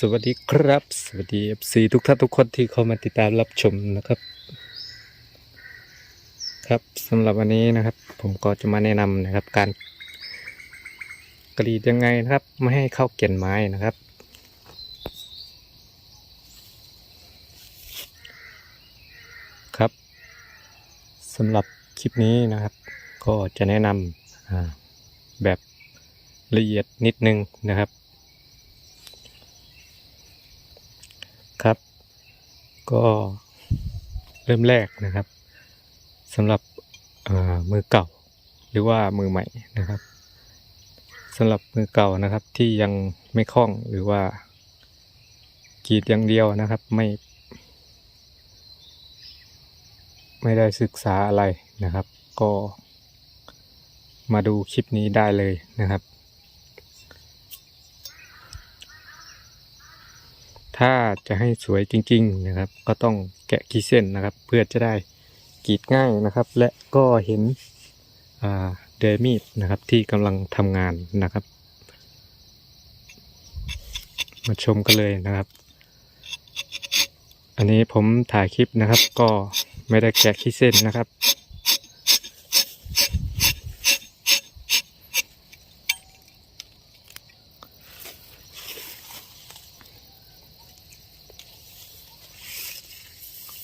สวัสดีครับ สวัสดี FC ทุกท่านทุกคนที่เข้ามาติดตามรับชมนะครับ ครับสำหรับวันนี้นะครับ ผมก็จะมาแนะนำนะครับ การกรีดยังไงนะครับ ไม่ให้เข้าเกี่ยนไม้นะครับ ครับสำหรับคลิปนี้นะครับ ก็จะแนะนำอ่าแบบละเอียดนิดนึงนะครับ ก็เริ่มแรกนะครับสำหรับมือเก่าหรือว่ามือใหม่นะครับสำหรับมือเก่านะครับที่ยังไม่คล่องหรือว่า กีดอย่างเดียวนะครับไม่ ไม่ได้ศึกษาอะไรนะครับ ก็มาดูคลิปนี้ได้เลยนะครับ ถ้าจะให้สวยจริง ๆ นะครับ ก็ต้องแกะขีดเส้นนะครับ เพื่อจะได้กรีดง่ายนะครับ และก็เห็นเดยมีดนะครับที่กำลังทำงานนะครับ มาชมกันเลยนะครับ อันนี้ผมถ่ายคลิปนะครับ ก็ไม่ได้แกะขีดเส้นนะครับ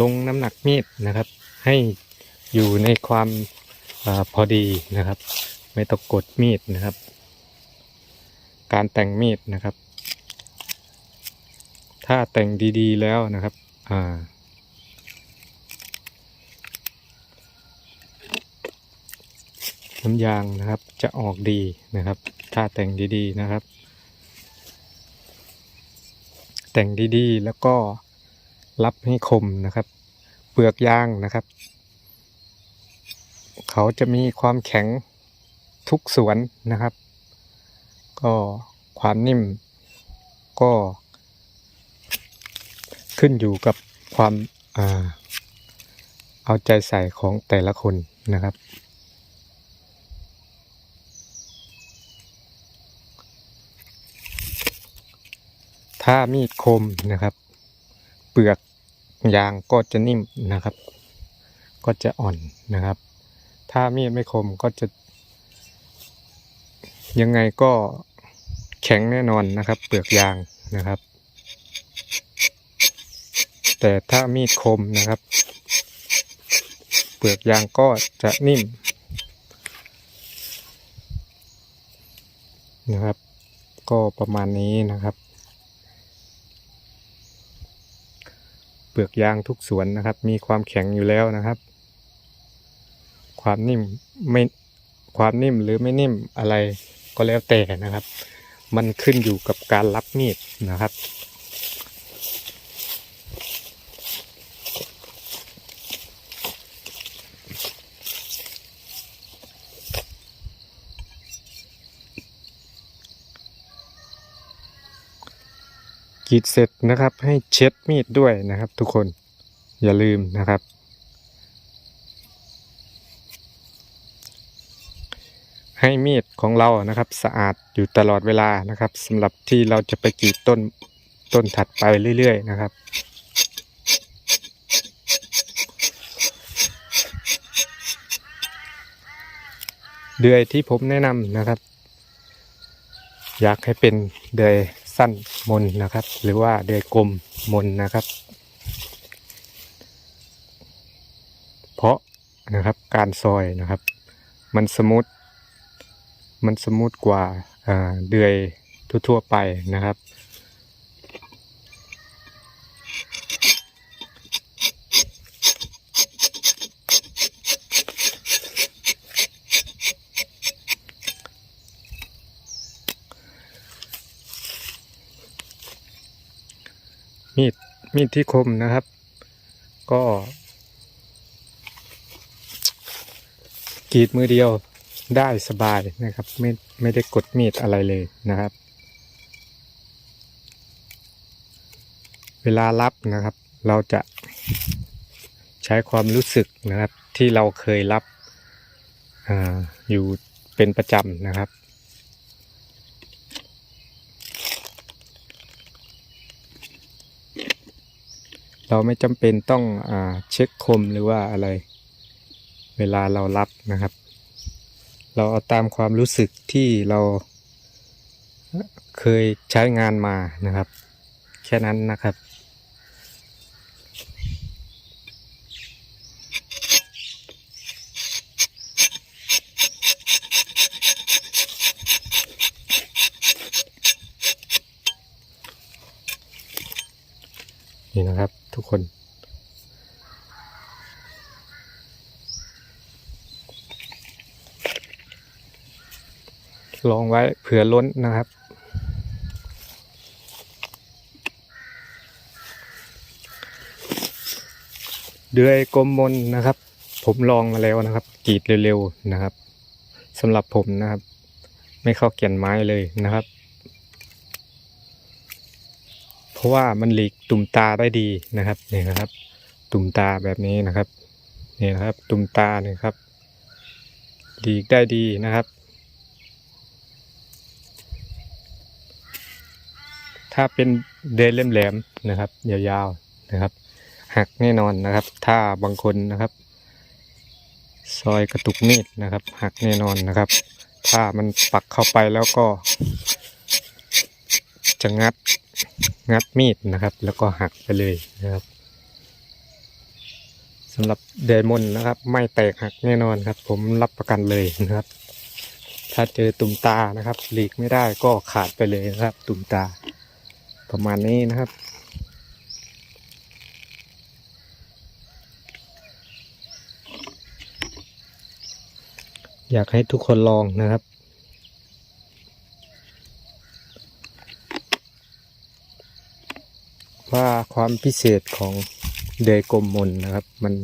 ลงน้ำหนักมีดนะครับ ให้อยู่ในความอพอดีนะครับ ไม่ต้องกดมีดนะครับ การแต่งมีดนะครับ ถ้าแต่งดีๆแล้วนะครับน้ำยางนะครับจะออกดีนะครับ ถ้าแต่งดีๆนะครับ แต่งดีๆแล้วก็ รับให้คมนะครับ เปลือกยางนะครับ เขาจะมีความแข็งทุกส่วนนะครับ ก็ความนิ่มก็ขึ้นอยู่กับความอาเอาใจใส่ของแต่ละคนนะครับ ถ้ามีดคมนะครับ เปลือกยางก็จะนิ่มนะครับ ก็จะอ่อนนะครับ ถ้ามีดไม่คมก็จะ ยังไงก็แข็งแน่นอนนะครับ เปลือกยางนะครับ แต่ถ้ามีดคมนะครับ เปลือกยางก็จะนิ่มนะครับ ก็ประมาณนี้นะครับ เปลือกยางทุกสวนนะครับ มีความแข็งอยู่แล้วนะครับ ความนิ่มไม่ความนิ่มหรือไม่นิ่มอะไรก็แล้วแต่นะครับ มันขึ้นอยู่กับการรับมีดนะครับ กรีดเสร็จนะครับ ให้เช็ดมีดด้วยนะครับ ทุกคนอย่าลืมนะครับ ให้มีดของเรานะครับ สะอาดอยู่ตลอดเวลานะครับสำหรับที่เราจะไปกรีดต้นต้นถัดไปเรื่อย ๆ นะครับเดือยที่ผมแนะนำนะครับ อยากให้เป็นเดือย สั้นมนนะครับ หรือว่าเดือยกลมมนนะครับ เพราะนะครับการซอยนะครับ มันสมูทมันสมูทกว่าอ่าเดือยทั่วๆไปนะครับ มีดมีดที่คมนะครับ ก็กรีดมือเดียวได้สบายนะครับ ไม่ไม่ได้กดมีดอะไรเลยนะครับ เวลารับนะครับ เราจะใช้ความรู้สึกนะครับที่เราเคยรับออยู่เป็นประจำนะครับ เราไม่จำเป็นต้องอเช็คคมหรือว่าอะไร เวลาเรารับนะครับ เราเอาตามความรู้สึกที่เราเคยใช้งานมานะครับ แค่นั้นนะครับ นี่นะครับทุกคน ลองไว้เผื่อล้นนะครับ เดือยกลมมนนะครับ ผมลองมาแล้วนะครับกรีดเร็วๆนะครับสำหรับผมนะครับ ไม่เข้าเกี่ยนไม้เลยนะครับ เพราะว่ามันหลีกตุ่มตาได้ดีนะครับนี่นะครับ ตุ่มตาแบบนี้นะครับนี่นะครับ ตุ่มตาเนี่ยครับหลีกได้ดีนะครับ ถ้าเป็นเดนแหลมๆนะครับ ยาวๆนะครับ หักแน่นอนนะครับ ถ้าบางคนนะครับ ซอยกระตุกมีดนะครับ หักแน่นอนนะครับ ถ้ามันปักเข้าไปแล้วก็ จะงัดงัดมีดนะครับ แล้วก็หักไปเลยนะครับสำหรับเดมอนนะครับ ไม่แตกหักแน่นอนครับ ผมรับประกันเลยนะครับ ถ้าเจอตุ่มตานะครับ หลีกไม่ได้ก็ขาดไปเลยนะครับ ตุ่มตา ประมาณนี้นะครับ อยากให้ทุกคนลองนะครับ ว่าความพิเศษของเดยกลมมนนะครับ มัน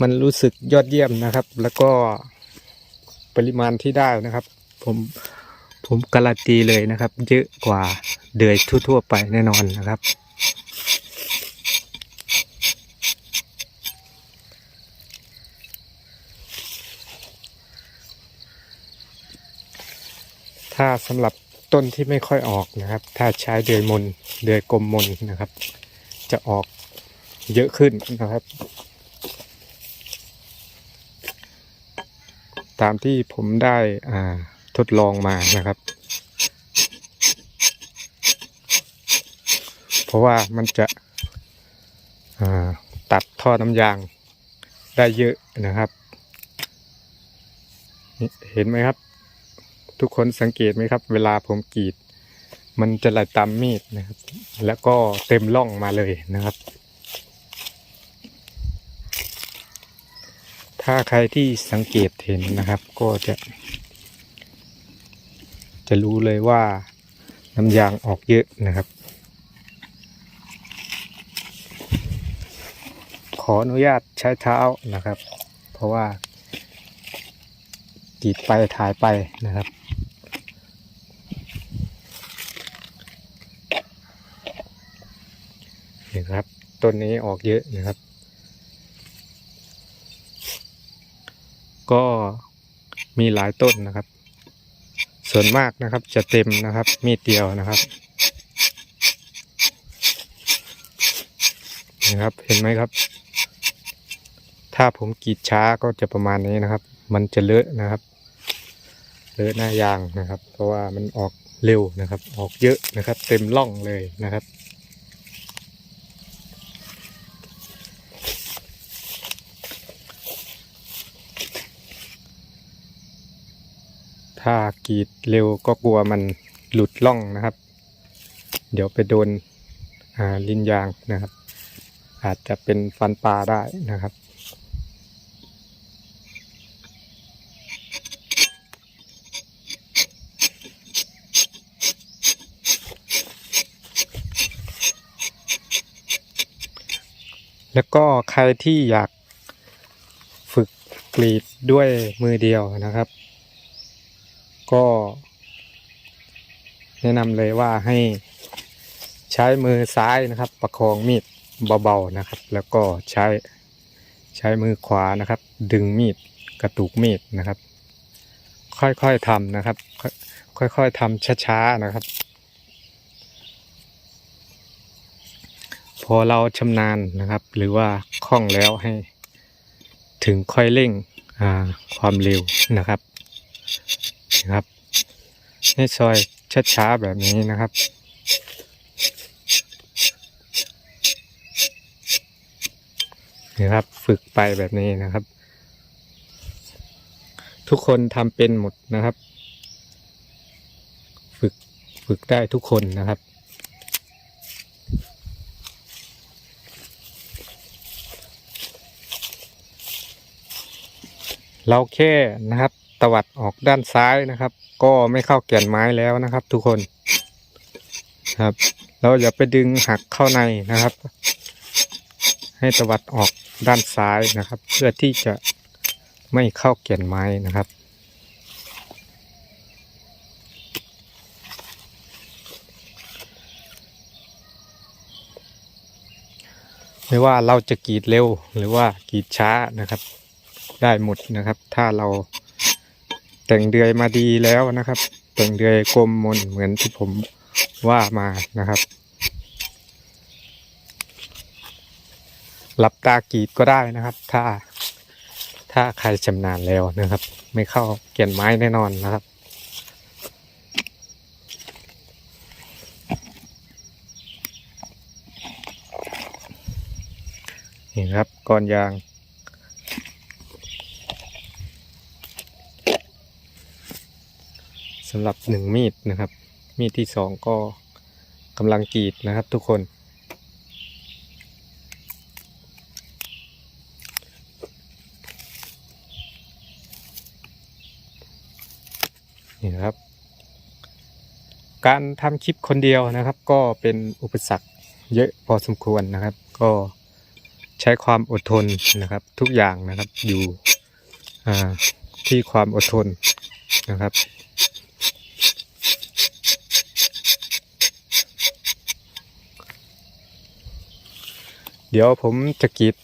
มันรู้สึกยอดเยี่ยมนะครับ แล้วก็ปริมาณที่ได้นะครับ ผม ผมการันตีเลยนะครับ เยอะกว่าเดือยทั่วๆไปแน่นอนนะครับ ถ้าสำหรับต้นที่ไม่ค่อยออกนะครับ ถ้าใช้เดือยมนเดือยกลมมนนะครับ จะออกเยอะขึ้นนะครับ ตามที่ผมได้อ่า ทดลองมานะครับ เพราะว่ามันจะตัดท่อน้ำยางได้เยอะนะครับ เห็นไหมครับ ทุกคนสังเกตไหมครับ เวลาผมกรีด มันจะไหลตามมีดนะครับ แล้วก็เต็มร่องมาเลยนะครับ ถ้าใครที่สังเกตเห็นนะครับ ก็จะ จะรู้เลยว่าน้ำยางออกเยอะนะครับ ขออนุญาตใช้เท้านะครับ เพราะว่ากีดไปถ่ายไปนะครับนี่ครับต้นนี้ออกเยอะนะครับ ก็มีหลายต้นนะครับ ส่วนมากนะครับจะเต็มนะครับ มีดเดียวนะครับนะครับ เห็นไหมครับ ถ้าผมกรีดช้าก็จะประมาณนี้นะครับ มันจะเลอะนะครับเลอะหน้ายางนะครับ เพราะว่ามันออกเร็วนะครับ ออกเยอะนะครับ เต็มล่องเลยนะครับ ถ้ากรีดเร็วก็กลัวมันหลุดล่องนะครับ เดี๋ยวไปโดนลิ้นยางนะครับ อาจจะเป็นฟันปลาได้นะครับแล้วก็ใครที่อยากฝึกกรีดด้วยมือเดียวนะครับ ก็แนะนำเลยว่าให้ใช้มือซ้ายนะครับ ประคองมีดเบาๆนะครับ แล้วก็ใช้ใช้มือขวานะครับ ดึงมีดกระตุกมีดนะครับ ค่อยๆทำนะครับ ค่อยๆทำช้าๆนะครับ พอเราชำนาญนะครับ หรือว่าคล่องแล้วให้ถึงค่อยเร่งความเร็วนะครับ นะครับ ให้ซอยช้าๆแบบนี้นะครับนะครับฝึกไปแบบนี้นะครับ ทุกคนทำเป็นหมดนะครับ ฝึกฝึกได้ทุกคนนะครับเราแค่นะครับ ตวัดออกด้านซ้ายนะครับ ก็ไม่เข้าแก่นไม้แล้วนะครับ ทุกคนครับ เราอย่าไปดึงหักเข้าในนะครับ ให้ตวัดออกด้านซ้ายนะครับ เพื่อที่จะไม่เข้าแก่นไม้นะครับไม่ว่าเราจะกรีดเร็วหรือว่ากรีดช้านะครับ ได้หมดนะครับ ถ้าเรา แต่งเดือยมาดีแล้วนะครับ แต่งเดือยกลมมนเหมือนที่ผมว่ามานะครับหลับตากรีดก็ได้นะครับ ถ้าถ้าใครชำนาญแล้วนะครับ ไม่เข้าเกี่ยนไม้แน่นอนนะครับ นี่ครับก้อนยาง สำหรับหนึ่งมีดนะครับ มีดที่สองก็กำลังกรีดนะครับทุกคน นี่นะครับ การทำคลิปคนเดียวนะครับ ก็เป็นอุปสรรคเยอะพอสมควรนะครับ ก็ใช้ความอดทนนะครับ ทุกอย่างนะครับอยู่ที่ความอดทนนะครับ เดี๋ยวผมจะกรีด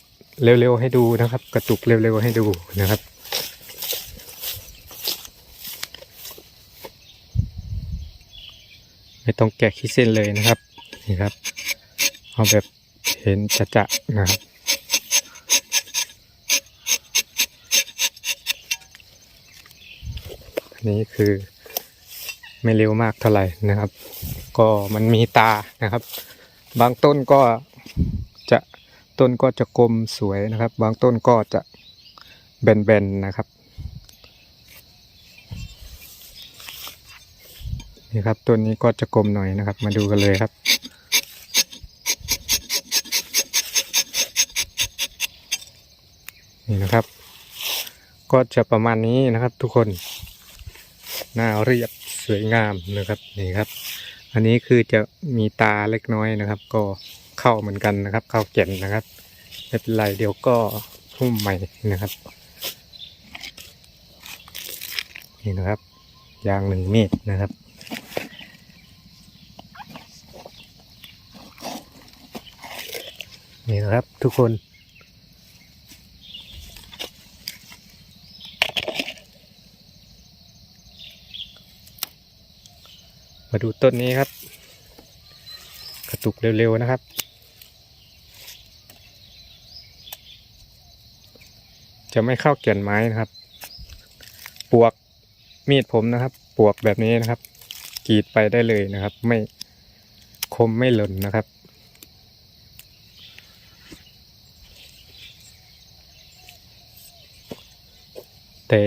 เร็วๆให้ดูนะครับ กระตุกเร็วๆให้ดูนะครับไม่ต้องแกะขี้เส้นเลยนะครับนี่ครับเอาแบบเห็นจะๆนะครับอันนี้คือไม่เร็วมากเท่าไหร่นะครับ ก็มันมีตานะครับ บางต้นก็ ต้นก็จะกลมสวยนะครับ บางต้นก็จะแบนๆนะครับนี่ครับต้นนี้ก็จะกลมหน่อยนะครับ มาดูกันเลยครับ นี่นะครับ ก็จะประมาณนี้นะครับ ทุกคนหน้าเรียบสวยงามนะครับนี่ครับ อันนี้คือจะมีตาเล็กน้อยนะครับ ก็ เข้าเหมือนกันนะครับ เข้าแก่นนะครับไม่เป็นไรเดี๋ยวก็หุ้มใหม่นะครับ นี่นะครับ ยางหนึ่งเมตรนะครับนี่นะครับทุกคน มาดูต้นนี้ครับ กระตุกเร็วๆนะครับ จะไม่เข้าเกี่ยนไม้นะครับ ปวกมีดผมนะครับ ปวกแบบนี้นะครับกรีดไปได้เลยนะครับ ไม่คมไม่หล่นนะครับ แต่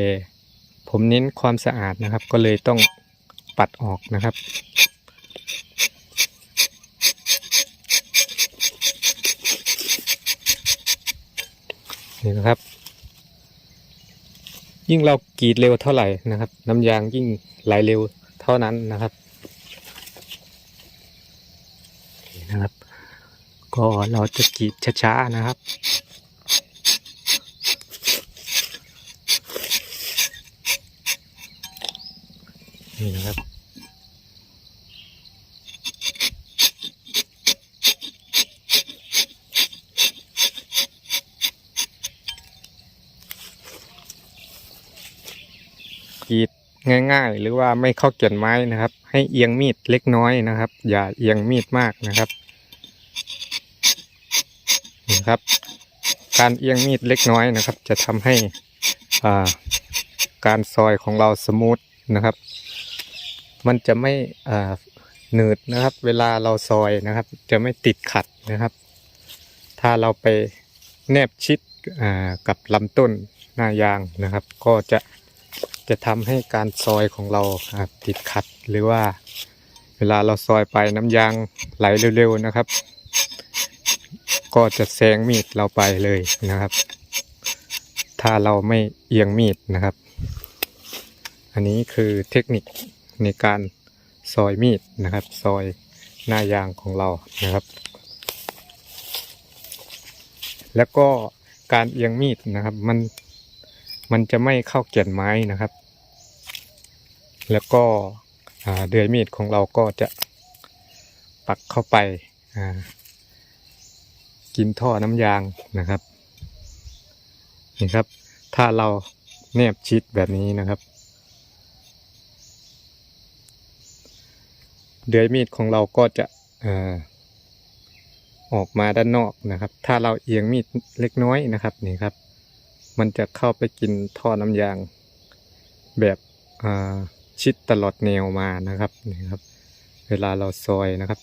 ผมเน้นความสะอาดนะครับ ก็เลยต้องปัดออกนะครับนี่นะครับ ยิ่งเรากรีดเร็วเท่าไหร่นะครับ น้ำยางยิ่งไหลเร็วเท่านั้นนะครับนี่นะครับ ก็เราจะกรีดช้าๆนะครับนี่นะครับ ง่าย ๆ หรือว่าไม่เข้าเกี่ยนไม้นะครับ ให้เอียงมีดเล็กน้อยนะครับ อย่าเอียงมีดมากนะครับนะครับ การเอียงมีดเล็กน้อยนะครับ จะทำให้อ่าการซอยของเราสมูทนะครับ มันจะไม่อ่าหนืดนะครับ เวลาเราซอยนะครับ จะไม่ติดขัดนะครับ ถ้าเราไปแนบชิดอ่ากับลำต้นหน้ายางนะครับ ก็จะ จะทำให้การซอยของเราติดขัดหรือว่าเวลาเราซอยไปน้ำยางไหลเร็วๆนะครับ ก็จะแซงมีดเราไปเลยนะครับ ถ้าเราไม่เอียงมีดนะครับ อันนี้คือเทคนิคในการซอยมีดนะครับ ซอยหน้ายางของเรานะครับ แล้วก็การเอียงมีดนะครับมัน มันจะไม่เข้าเกี่ยนไม้นะครับ แล้วก็เดือยมีดของเราก็จะปักเข้าไปากินท่อน้ำยางนะครับนี่ครับ ถ้าเราแนบชิดแบบนี้นะครับ เดือยมีดของเราก็จะออกมาด้านนอกนะครับ ถ้าเราเอียงมีดเล็กน้อยนะครับนี่ครับ มันจะเข้าไปกินท่อน้ำยาง แบบชิดตลอดแนวมานะครับนี่ครับ เวลาเราซอยนะครับ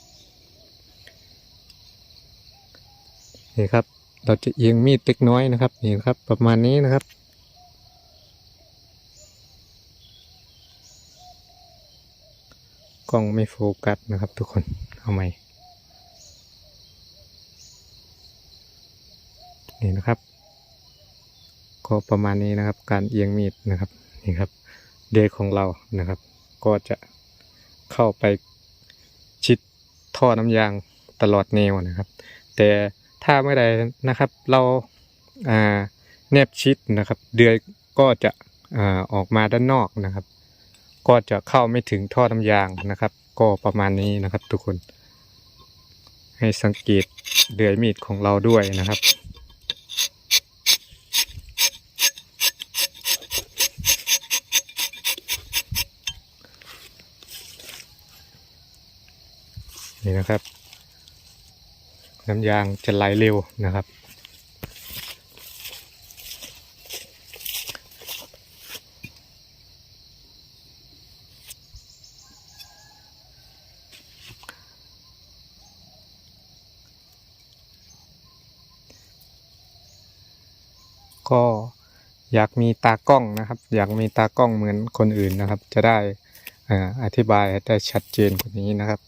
นี่ครับ เราจะเอียงมีดเล็กน้อยนะครับนี่ครับ ประมาณนี้นะครับกล้องไม่โฟกัสนะครับ ทุกคนเอาใหม่นี่นะครับ ก็ประมาณนี้นะครับ การเอียงมีดนะครับนี่ครับเดย์ของเรานะครับ ก็จะเข้าไปชิดท่อน้ำยางตลอดแนวนะครับ แต่ถ้าเมื่อใดนะครับเราอ่าแนบชิดนะครับ เดือยก็จะอ่าออกมาด้านนอกนะครับ ก็จะเข้าไม่ถึงท่อน้ำยางนะครับ ก็ประมาณนี้นะครับทุกคน ให้สังเกตเดือยมีดของเราด้วยนะครับ นี่นะครับ น้ำยางจะไหลเร็วนะครับ ก็อยากมีตากล้องนะครับ อยากมีตากล้องเหมือนคนอื่นนะครับ จะได้อ่าอธิบายได้ชัดเจนกว่านี้นะครับ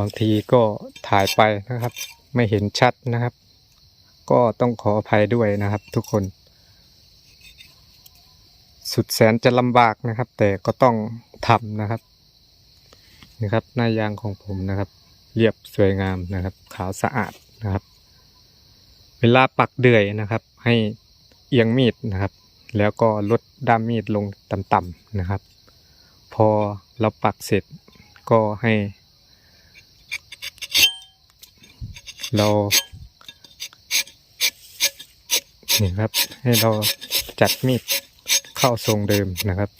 บางทีก็ถ่ายไปนะครับ ไม่เห็นชัดนะครับ ก็ต้องขออภัยด้วยนะครับ ทุกคน สุดแสนจะลำบากนะครับ แต่ก็ต้องทำนะครับนี่ครับหน้ายางของผมนะครับ เรียบสวยงามนะครับ ขาวสะอาดนะครับ เวลาปักเดือยนะครับ ให้เอียงมีดนะครับ แล้วก็ลดด้ามมีดลงต่ำๆนะครับ พอเราปักเสร็จก็ให้ เรานี่ครับ ให้เราจัดมีดเข้าทรงเดิมนะครับ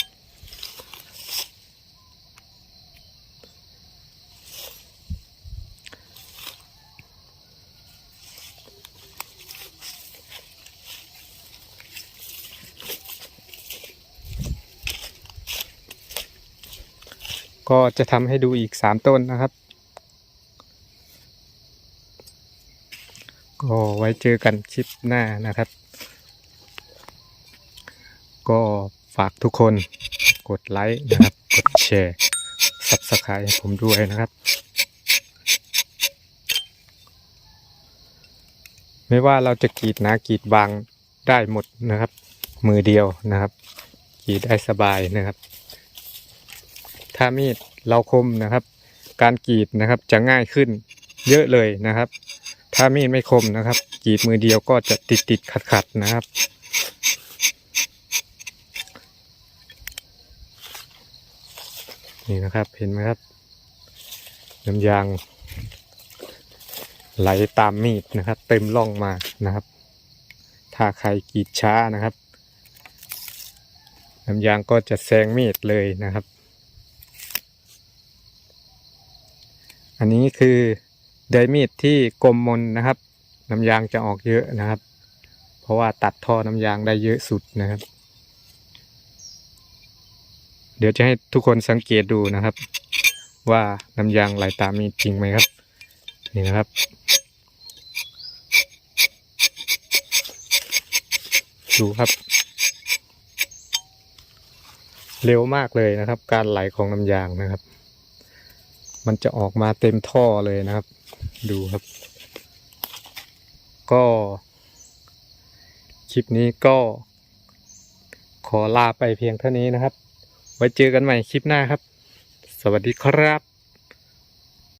ก็จะทำให้ดูอีกสามต้นนะครับ ก็ ไว้เจอกันคลิปหน้านะครับ ก็ฝากทุกคนกดไลค์นะครับ กดแชร์ Subscribe ผมด้วยนะครับ ไม่ว่าเราจะกรีดหนากรีดบางได้หมดนะครับ มือเดียวนะครับกรีดได้สบายนะครับ ถ้ามีดเราคมนะครับ การกรีดนะครับจะง่ายขึ้นเยอะเลยนะครับ ถ้ามีดไม่คมนะครับกรีดมือเดียวก็จะติดติดขัดขัดนะครับ นี่นะครับเห็นไหมครับน้ำยางไหลตามมีดนะครับ เต็มร่องมานะครับ ถ้าใครกรีดช้านะครับน้ำยางก็จะแซงมีดเลยนะครับ อันนี้คือ ไดมีดที่กลมมนนะครับ น้ำยางจะออกเยอะนะครับ เพราะว่าตัดท่อน้ำยางได้เยอะสุดนะครับ เดี๋ยวจะให้ทุกคนสังเกตดูนะครับ ว่าน้ำยางไหลตามมีดจริงไหมครับ นี่นะครับดูครับ เร็วมากเลยนะครับ การไหลของน้ำยางนะครับ มันจะออกมาเต็มท่อเลยนะครับ ดูครับ ก็ คลิปนี้ก็ ขอลาไปเพียงเท่านี้นะครับ ไว้เจอกันใหม่คลิปหน้าครับ สวัสดีครับ